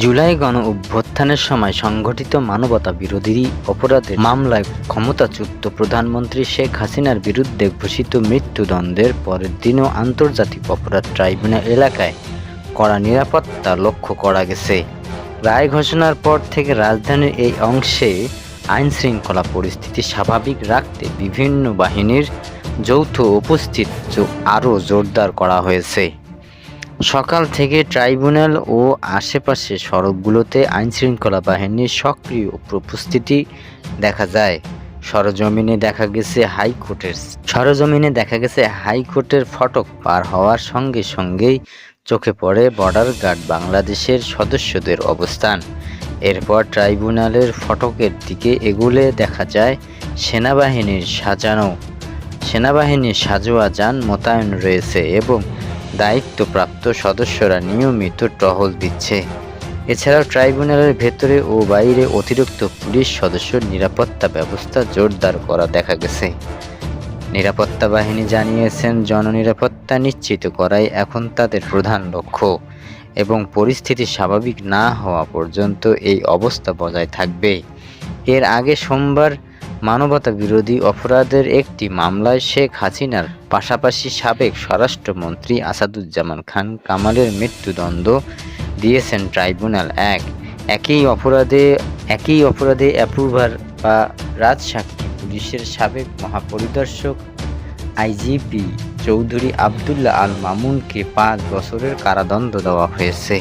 জুলাই গণ অভ্যুত্থানের সময় সংঘটিত মানবতা বিরোধী অপরাধের মামলায় ক্ষমতাচ্যুত প্রধানমন্ত্রী শেখ হাসিনার বিরুদ্ধে ঘোষিত মৃত্যুদণ্ডের পরের দিনও আন্তর্জাতিক অপরাধ ট্রাইব্যুনাল এলাকায় কড়া নিরাপত্তা লক্ষ্য করা গেছে। রায় ঘোষণার পর থেকে রাজধানীর এই অংশে আইন শৃঙ্খলা পরিস্থিতি স্বাভাবিক রাখতে বিভিন্ন বাহিনীর যৌথ উপস্থিত আরও জোরদার করা হয়েছে। সকাল থেকে ট্রাইব্যুনাল ও আশেপাশে সড়কগুলোতে আইনশৃঙ্খলা বাহিনীর সক্রিয় উপস্থিতি দেখা যায়। সরজমিনে দেখা গেছে হাইকোর্টের সরজমিনে দেখা গেছে হাইকোর্টের ফটক পার হওয়ার সঙ্গে সঙ্গেই চোখে পড়ে বর্ডার গার্ড বাংলাদেশের সদস্যদের অবস্থান। এরপর ট্রাইব্যুনালের ফটকের দিকে এগুলে দেখা যায় সেনাবাহিনীর সাজানো সেনাবাহিনীর সাজোয়া যান মোতায়েন রয়েছে এবং দায়িত্বপ্রাপ্ত সদস্যরা নিয়মিত টহল দিচ্ছে। এছাড়াও ট্রাইব্যুনালের ভেতরে ও বাইরে অতিরিক্ত পুলিশ সদস্য নিরাপত্তা ব্যবস্থা জোরদার করা দেখা গেছে। নিরাপত্তা বাহিনী জানিয়েছেন, জননিরাপত্তা নিশ্চিত করাই এখন তাদের প্রধান লক্ষ্য এবং পরিস্থিতি স্বাভাবিক না হওয়া পর্যন্ত এই অবস্থা বজায় থাকবে। এর আগে সোমবার মানবতা বিরোধী অপরাধের একটি মামলায় শেখ হাসিনার পাশাপাশি সাবেক স্বরাষ্ট্রমন্ত্রী আসাদুজ্জামান খান কামালের মৃত্যুদণ্ড দিয়েছেন ট্রাইব্যুনাল এক। একই অপরাধে একই অপরাধে অ্যাপ্রুভার বা রাজসাক্ষী পুলিশের সাবেক মহাপরিদর্শক আইজিপি চৌধুরী আবদুল্লাহ আল মামুনকে পাঁচ বছরের কারাদণ্ড দেওয়া হয়েছে।